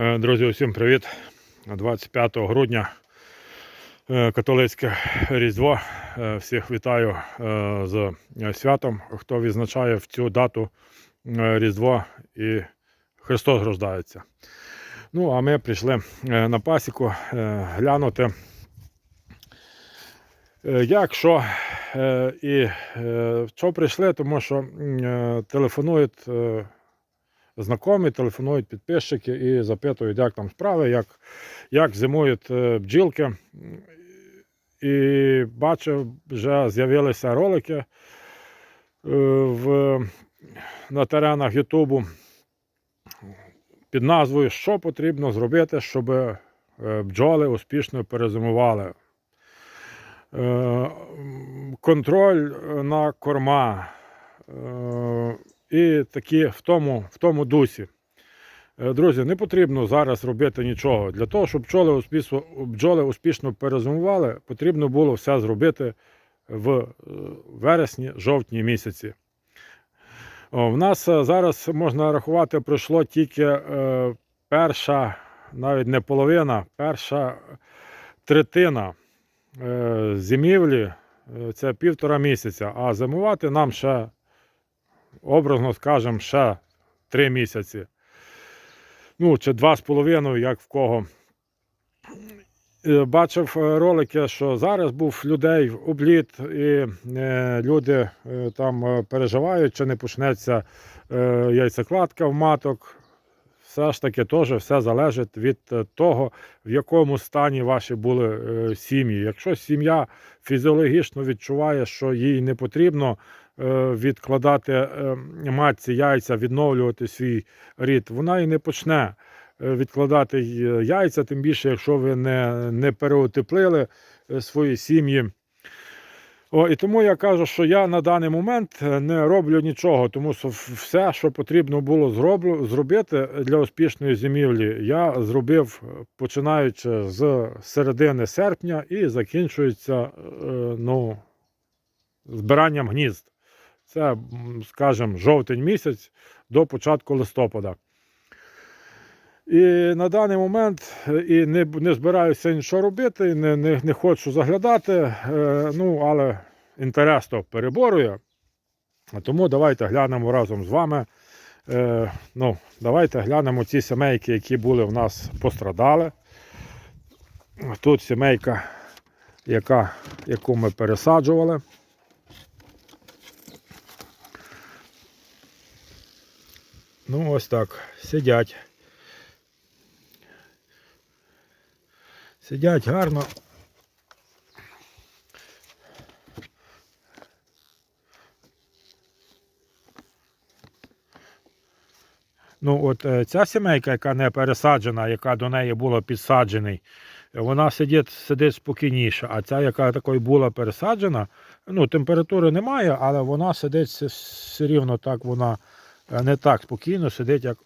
Е, Друзі, усім привіт. 25 грудня е, католицьке Різдво. Е, Всіх вітаю з святом. Хто відзначає в цю дату Різдво і Христос рождається. Ну, а ми прийшли на пасіку глянути. Як що і що прийшли, тому що телефонують знайомі, телефонують підписчики і запитують, як там справи, як, як зимують е, бджілки. І бачив, вже з'явилися ролики е, в, на теренах Ютубу під назвою Що потрібно зробити, щоб е, бджоли успішно перезимували. Контроль на корма. І такі в тому, в тому дусі. Е, Друзі, не потрібно зараз робити нічого. Для того, щоб бджоли успішно, бджоли успішно перезимували, потрібно було все зробити в е, вересні, жовтні місяці. В нас е, зараз можна рахувати, пройшло тільки е, перша, навіть не половина, перша третина е, зимівлі це півтора місяця, а зимувати нам ще образно скажемо, ще три місяці. Ну, чи два з половиною, як в кого. Е, Бачив е, ролики, що зараз був людей обліт, і е, люди там переживають, чи не почнеться яйцекладка в маток. Все ж таки теж все залежить від того, в якому стані ваші були сім'ї. Якщо сім'я фізіологічно відчуває, що їй не потрібно відкладати е, матці яйця, відновлювати свій рід, вона і не почне е, відкладати яйця, тим більше, якщо ви не, не переутеплили е, свої сім'ї. О, і тому я кажу, що я на даний момент е, не роблю нічого, тому що все, що потрібно було зроблю, зробити для успішної зимівлі, я зробив е, починаючи з середини серпня і закінчується е, ну, збиранням гнізд. Це, скажімо, жовтень місяць до початку листопада. І на даний момент е, і не, не збираюся нічого робити, не, не, не хочу заглядати, е, ну, але інтерес то переборює. Тому давайте глянемо разом з вами. Е, ну, давайте глянемо ці сімейки, які були в нас пострадали. Тут сімейка, яка, яку ми пересаджували. Ну, ось так. Сидять. Сидять гарно. Ну, от е, ця сімейка, яка не пересаджена, яка до неї була підсаджений, вона сидить, сидить спокійніше. А ця, яка такою була пересаджена, ну, температури немає, але вона сидить все- рівно так, вона не так спокійно сидить, як,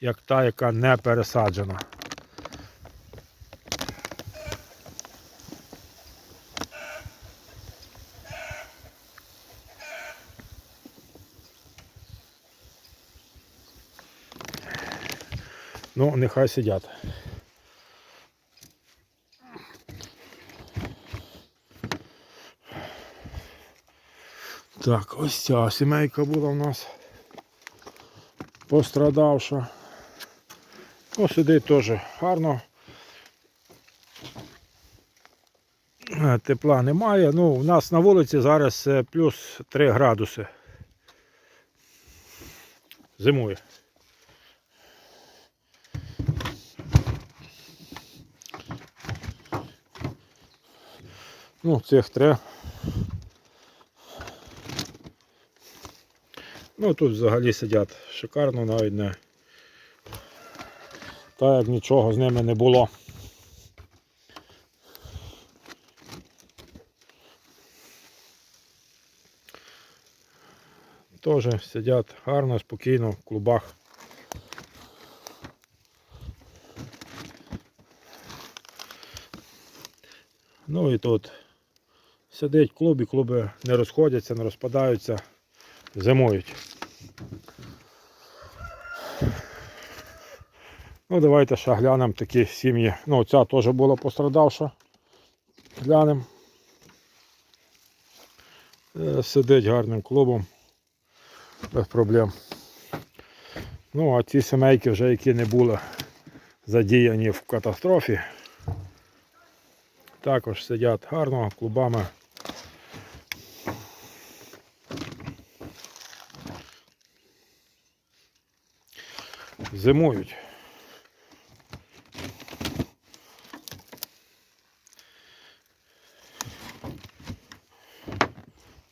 як та, яка не пересаджена. Ну, нехай сидять. Так, ось ця сімейка була в нас пострадавша. Ну, сидить теж гарно. Е, Тепла немає. Ну, у нас на вулиці зараз е, плюс 3 градуси. Зимує. Ну, цих три. Ну, тут взагалі сидять шикарно, навіть не. Так як нічого з ними не було. Теж сидять гарно, спокійно в клубах. Ну і тут сидить клуб, і клуби не розходяться, не розпадаються, зимують. Ну, давайте ще глянемо такі сім'ї. Ну, ця теж була пострадавша. Глянемо. Е, Сидить гарним клубом. Без проблем. Ну, а ці сімейки вже, які не були задіяні в катастрофі, також сидять гарно клубами. Зимують.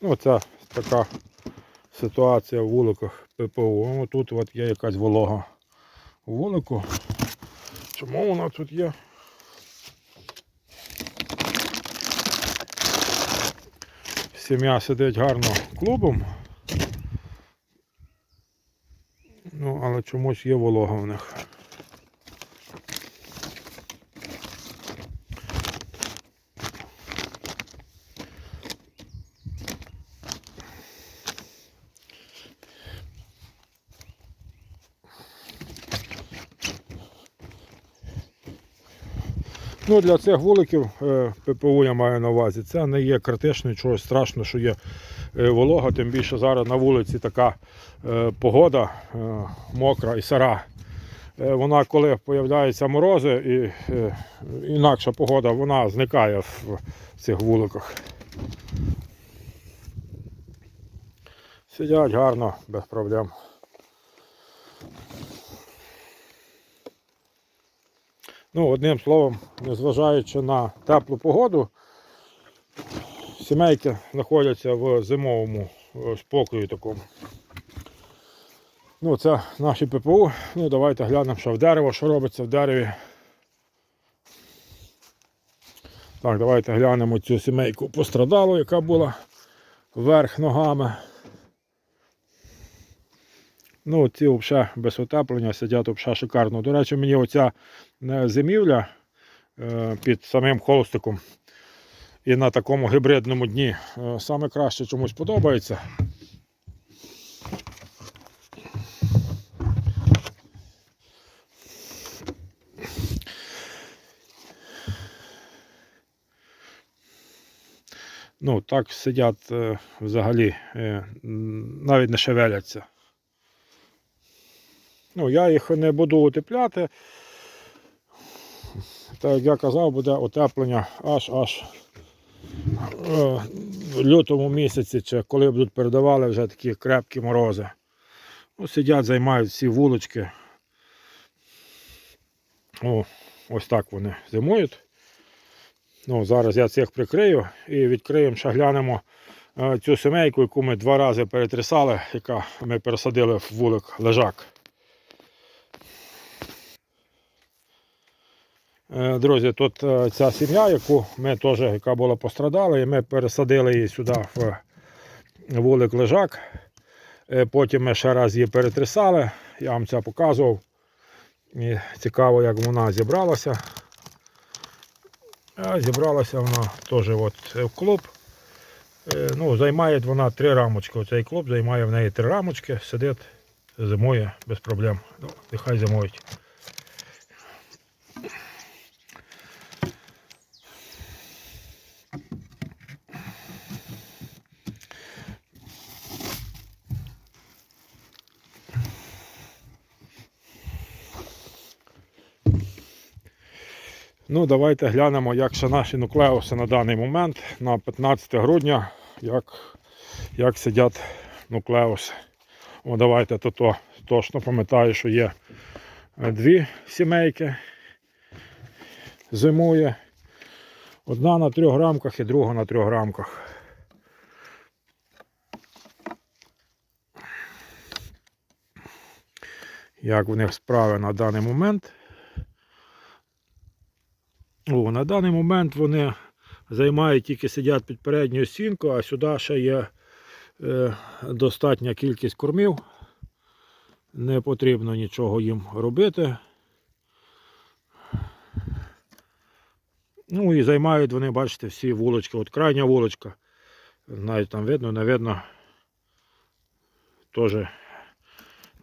Ну, це така ситуація в вуликах ППО. Ну, тут от є якась волога у вулику. Чому вона тут є? Сім'я сидить гарно клубом. Ну, але чомусь є волога в них. Ну, для цих вуликів е, ППУ я маю на увазі. Це не є критично, нічого страшного, що є е, волога, тим більше зараз на вулиці така погода е, мокра і сира. Е, Вона, коли з'являються морози і е, інакша погода, вона зникає в цих вуликах. Сидять гарно, без проблем. Ну, одним словом, незважаючи на теплу погоду, сімейки знаходяться в зимовому е, спокою такому. Ну, це наші ППУ. Ну, давайте глянемо, що в дерево, що робиться в дереві. Так, давайте глянемо цю сімейку пострадалу, яка була вверх ногами. Ну, ці взагалі без отеплення сидять взагалі шикарно. До речі, мені оця е, зимівля е, під самим холстиком і на такому гібридному дні е, саме краще чомусь подобається. Ну, так сидять е, взагалі, е, навіть не шевеляться. Ну, я їх не буду утепляти. Так як я казав, буде утеплення аж аж е, в лютому місяці, чи коли будуть передавали вже такі крепкі морози. Ну, сидять, займають всі вулички. О, ось так вони зимують. Ну, зараз я цих прикрию і відкриємо, ще глянемо е, цю семейку, яку ми два рази перетрясали, яка ми пересадили в вулик лежак. Е, Друзі, тут е, ця сім'я, яку ми теж, яка була пострадала, і ми пересадили її сюди в вулик лежак. Потім ми ще раз її перетрясали, я вам це показував. І цікаво, як вона зібралася. Зібралася вона теж от в клуб. Е, Ну, займає вона три рамочки. Цей клуб займає в неї три рамочки, сидить, зимує без проблем. Ну, нехай зимують. Ну, давайте глянемо, як ще наші нуклеуси на даний момент, на 15 грудня, як, як сидять нуклеуси. О, давайте то, то точно пам'ятаю, що є дві сімейки. Зимує. Одна на трьох рамках і друга на трьох рамках. Як в них справи на даний момент? О, на даний момент вони займають тільки сидять під передньою стінкою, а сюди ще є е, достатня кількість кормів. Не потрібно нічого їм робити. Ну і займають вони, бачите, всі вулочки. От крайня вулочка. Навіть там видно, не видно. Теж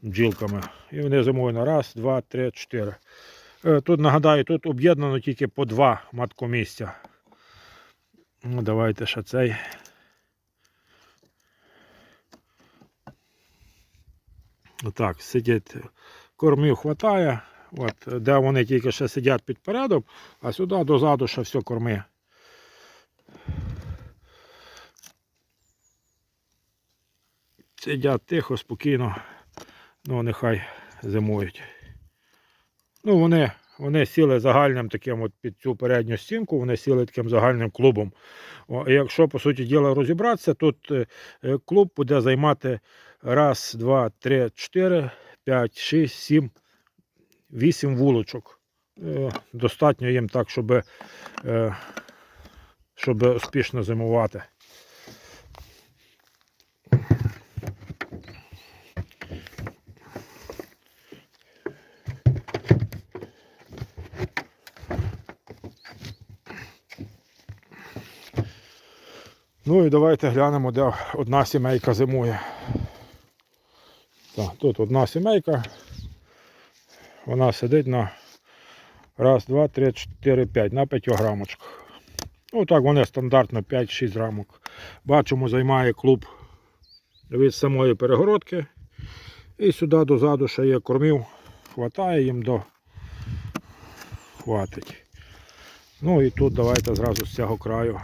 бджілками. І вони зимують на раз, два, три, чотири. Е, Тут нагадаю, тут об'єднано тільки по два маткомістя. Ну, давайте ще цей. Отак, сидять, кормів хватає. От, де вони тільки ще сидять під передом, а сюди дозаду ще все корми. Сидять тихо, спокійно, ну нехай зимують. Ну, вони, вони сіли загальним таким от під цю передню стінку, вони сіли таким загальним клубом. О, якщо, по суті діла, розібратися, тут е, е, клуб буде займати раз, два, три, чотири, п'ять, шість, сім, вісім вулочок. Е, Достатньо їм так, щоб, щоб успішно зимувати. Ну і давайте глянемо, де одна сімейка зимує. Так, тут одна сімейка. Вона сидить на раз, два, три, чотири, п'ять, на 5 грамочках. Ну так вони стандартно 5-6 рамок. Бачимо, займає клуб від самої перегородки. І сюди дозаду ще є кормів. Хватає їм до хватить. Ну і тут давайте зразу з цього краю.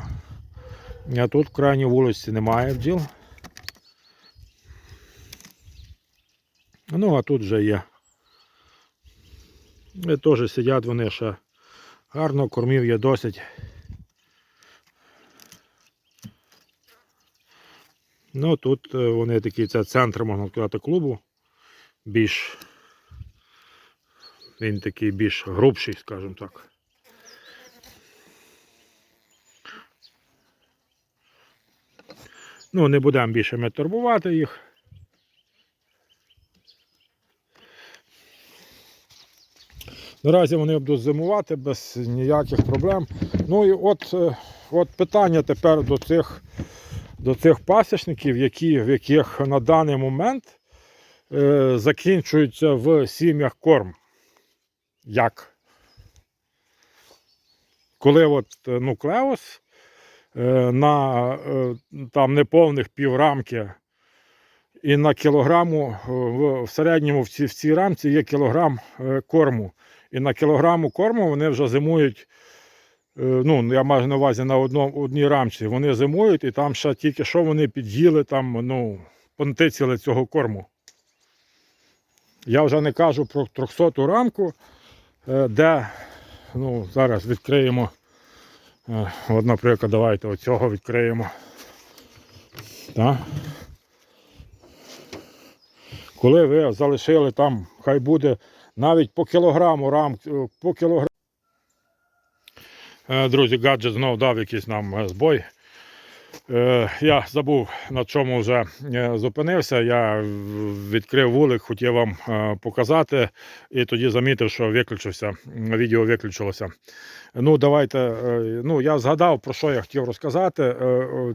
А тут в крайній вулиці немає бджіл. Ну, а тут вже є. І теж сидять вони ще гарно, кормів є досить. Ну тут е, вони такі, це центр, можна сказати, клубу. Більш він такий більш грубший, скажімо так. Ну, не будемо більше ми турбувати їх. Наразі вони будуть зимувати без ніяких проблем. Ну і от, е, от питання тепер до цих, до цих пасічників, які, в яких на даний момент е, закінчується в сім'ях корм. Як? Коли от е, нуклеус на е, там неповних піврамки і на кілограму е, в, середньому в цій, в цій рамці є кілограм е, корму. І на кілограму корму вони вже зимують. е, Ну, я маю на увазі на одному, одній рамці. Вони зимують і там ще тільки що вони під'їли там, ну, понтицяли цього корму. Я вже не кажу про 300 рамку, е, де ну, зараз відкриємо. Е, От, наприклад, давайте оцього відкриємо. Так. Коли ви залишили там, хай буде навіть по кілограму рам, е, по кілограму. Е, Друзі, гаджет знов дав якийсь нам збой. Е, Я забув на чому вже е, зупинився. Я відкрив вулик, хотів вам е, показати, і тоді замітив, що виключився. Відео виключилося. Ну, давайте. Ну, я згадав, про що я хотів розказати.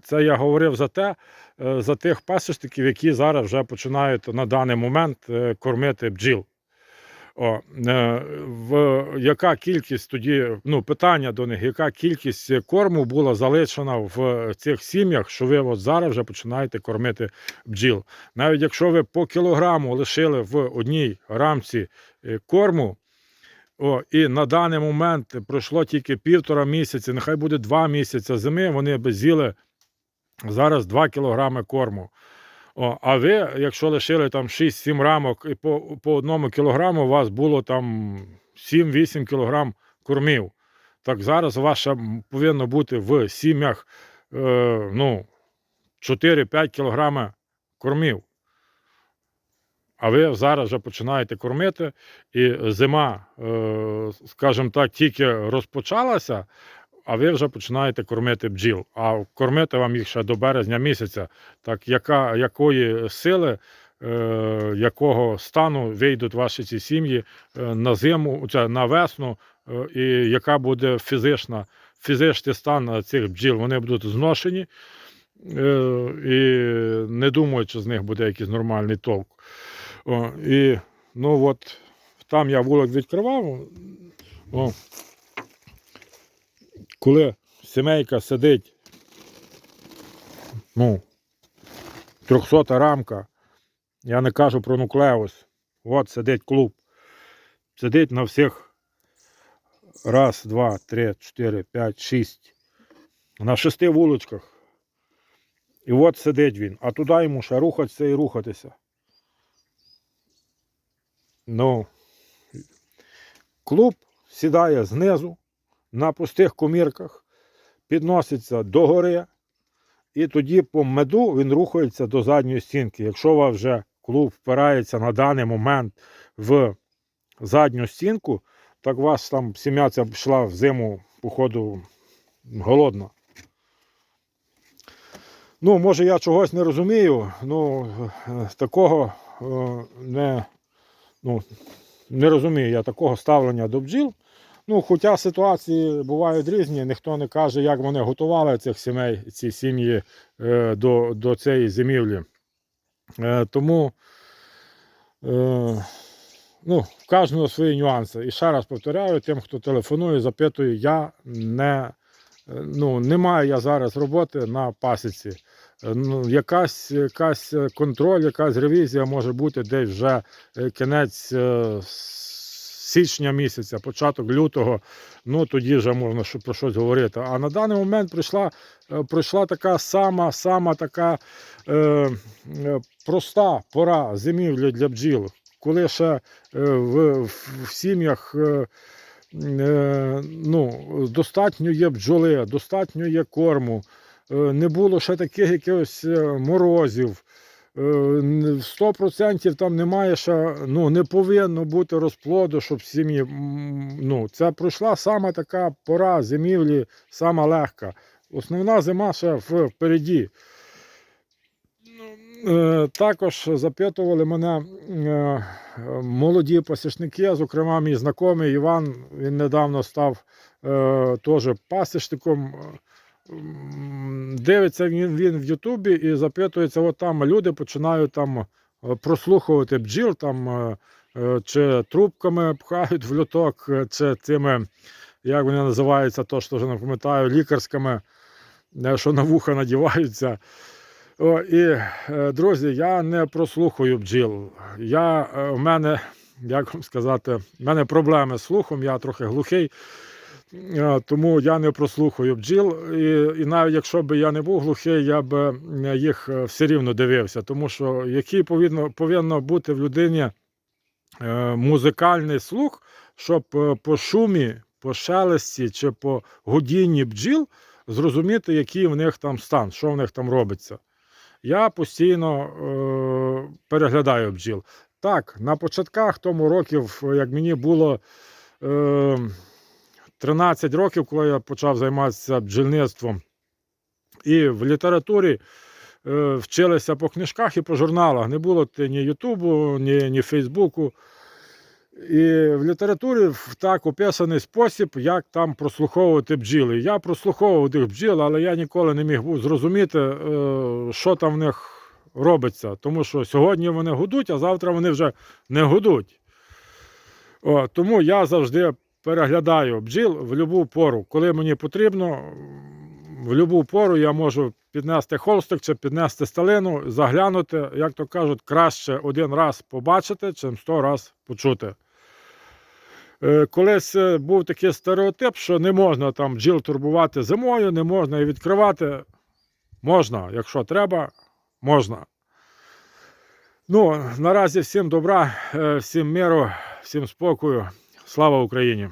Це я говорив за те, за тих пасічників, які зараз вже починають на даний момент кормити бджіл. О, е, в, яка кількість тоді, ну, питання до них, яка кількість корму була залишена в цих сім'ях, що ви от зараз вже починаєте кормити бджіл. Навіть якщо ви по кілограму лишили в одній рамці е, корму, о, і на даний момент пройшло тільки півтора місяці, нехай буде два місяці зими, вони б з'їли зараз 2 кілограми корму. О, а ви, якщо лишили там 6-7 рамок і по, по одному кілограму, у вас було там 7-8 кілограм кормів. Так зараз у вас повинно бути в сім'ях е, ну, 4-5 кілограми кормів. А ви зараз вже починаєте кормити, і зима, е, скажімо так, тільки розпочалася, а ви вже починаєте кормити бджіл. А кормити вам їх ще до березня місяця. Так яка, якої сили, е, якого стану вийдуть ваші ці сім'ї е, на зиму, на весну, е, і яка буде фізична, фізичний стан цих бджіл? Вони будуть зношені. е, І не думаю, що з них буде якийсь нормальний толк. О, і ну от там я вулик відкривав, О, коли сімейка сидить, ну, 300 рамка, я не кажу про нуклеус. От сидить клуб. Сидить на всіх раз, два, три, чотири, п'ять, шість. На шести вуличках. І от сидить він, а туди йому ще рухатися і рухатися. Ну, клуб сідає знизу на пустих комірках, підноситься до гори, і тоді по меду він рухається до задньої стінки. Якщо у вже клуб впирається на даний момент в задню стінку, так у вас там сім'я ця пішла в зиму, походу, голодна. Ну, може, я чогось не розумію, ну такого е, не, ну, не розумію я такого ставлення до бджіл. Ну, хоча ситуації бувають різні, ніхто не каже, як вони готували цих сімей, ці сім'ї е, до, до цієї зимівлі. Е, тому е, ну, в кожного свої нюанси. І ще раз повторяю, тим, хто телефонує, запитує, я не, е, ну, не маю я зараз роботи на пасіці. Е, Ну, якась, якась контроль, якась ревізія може бути десь вже е, кінець е, січня місяця, початок лютого. Ну тоді вже можна про щось говорити. А на даний момент прийшла, е, прийшла така сама, сама така е, е, проста пора зимівлі для бджіл, коли ще е, в, в, сім'ях. Ну, достатньо є бджоли, достатньо є корму, не було ще таких якихось морозів. Е, н- в 100% там немає ще, ну, не повинно бути розплоду, щоб сім'ї. Ну, це пройшла саме така пора зимівлі, сама легка. Основна зима ще впереді. Е, Також запитували мене е, молоді пасічники, зокрема, мій знайомий Іван, він недавно став е, теж пасічником. Дивиться він, в Ютубі і запитується, от там люди починають там е, прослухувати бджіл, там, е, е, чи трубками пхають в люток, чи цими, як вони називаються, то що вже не пам'ятаю, лікарськими, що на вуха надіваються. О, і, друзі, я не прослухаю бджіл. Я, в мене, як вам сказати, в мене проблеми з слухом, я трохи глухий, тому я не прослухаю бджіл. І, і навіть якщо б я не був глухий, я б е, їх е, все рівно дивився, тому що який повинно, повинно бути в людині е, музикальний слух, щоб по шумі, по шелесті чи по гудінні бджіл зрозуміти, який в них там стан, що в них там робиться. Я постійно е, переглядаю бджіл. Так, на початках тому років, як мені було е, 13 років, коли я почав займатися бджільництвом, і в літературі е, вчилися по книжках і по журналах. Не було ні Ютубу, ні, ні Фейсбуку. І в літературі в так описаний спосіб, як там прослуховувати бджіли. Я прослуховував тих бджіл, але я ніколи не міг бу- зрозуміти, е, що там в них робиться. Тому що сьогодні вони гудуть, а завтра вони вже не гудуть. О, тому я завжди переглядаю бджіл в будь-яку пору. Коли мені потрібно, в будь-яку пору я можу піднести холстик чи піднести сталину, заглянути, як то кажуть, краще один раз побачити, чим сто раз почути. Е, Колись е, був такий стереотип, що не можна там бджіл турбувати зимою, не можна і відкривати. Можна, якщо треба, можна. Ну, наразі всім добра, е, всім миру, всім спокою. Слава Україні!